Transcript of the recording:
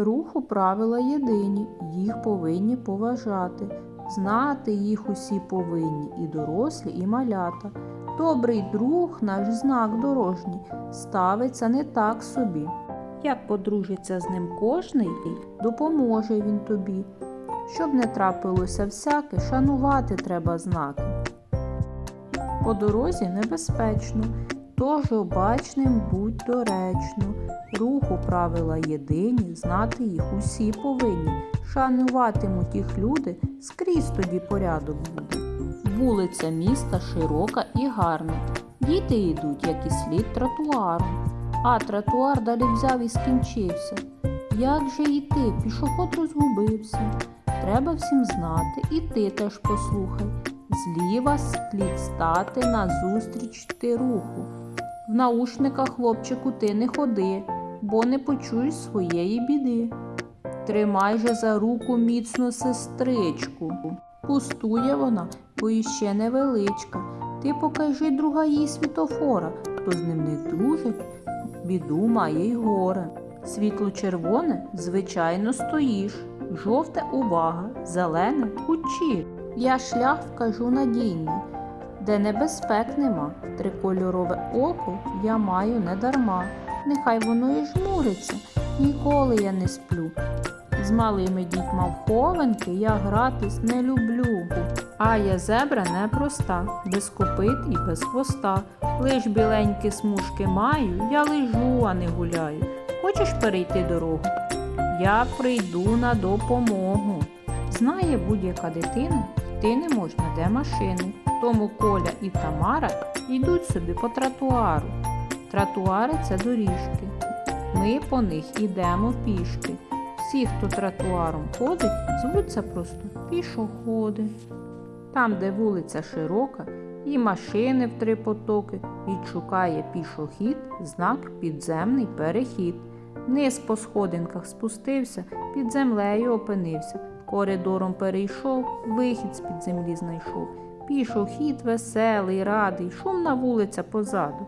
Руху правила єдині, їх повинні поважати. Знати їх усі повинні, і дорослі, і малята. Добрий друг, наш знак дорожній, ставиться не так собі. Як подружиться з ним кожний, допоможе він тобі. Щоб не трапилося всяке, шанувати треба знаки. По дорозі небезпечно, тож обачним будь доречно. Руху правила єдині, знати їх усі повинні. Шануватимуть їх люди, скрізь тоді порядок буде. Вулиця міста широка і гарна. Діти йдуть, як і слід тротуаром. А тротуар далі взяв і скінчився. Як же йти? Пішоход розгубився. Треба всім знати, і ти теж послухай. Зліва слід стати назустріч ти руху. В наушниках, хлопчику, ти не ходи, бо не почуєш своєї біди. Тримай же за руку міцно сестричку. Пустує вона, бо іще невеличка. Ти покажи друга їй світофора, хто з ним не дружить, біду має й горе. Світло червоне, звичайно, стоїш. Жовте увага, зелене кучі. Я шлях вкажу надійний, де небезпек нема. Трикольорове око я маю не дарма. Нехай воно і жмуриться, ніколи я не сплю. З малими дітьма в хованки я гратись не люблю. А я зебра непроста, без копит і без хвоста. Лиш біленькі смужки маю, я лежу, а не гуляю. Хочеш перейти дорогу? Я прийду на допомогу. Знає будь-яка дитина, йти не можна де машини. Тому Коля і Тамара йдуть собі по тротуару. Тротуари це доріжки. Ми по них ідемо пішки. Всі, хто тротуаром ходить, звуться просто пішоходи. Там, де вулиця широка, і машини в три потоки, відшукає пішохід знак підземний перехід. Низ по сходинках спустився, під землею опинився, коридором перейшов, вихід з під землі знайшов. Пішохід веселий, радий, шумна вулиця позаду.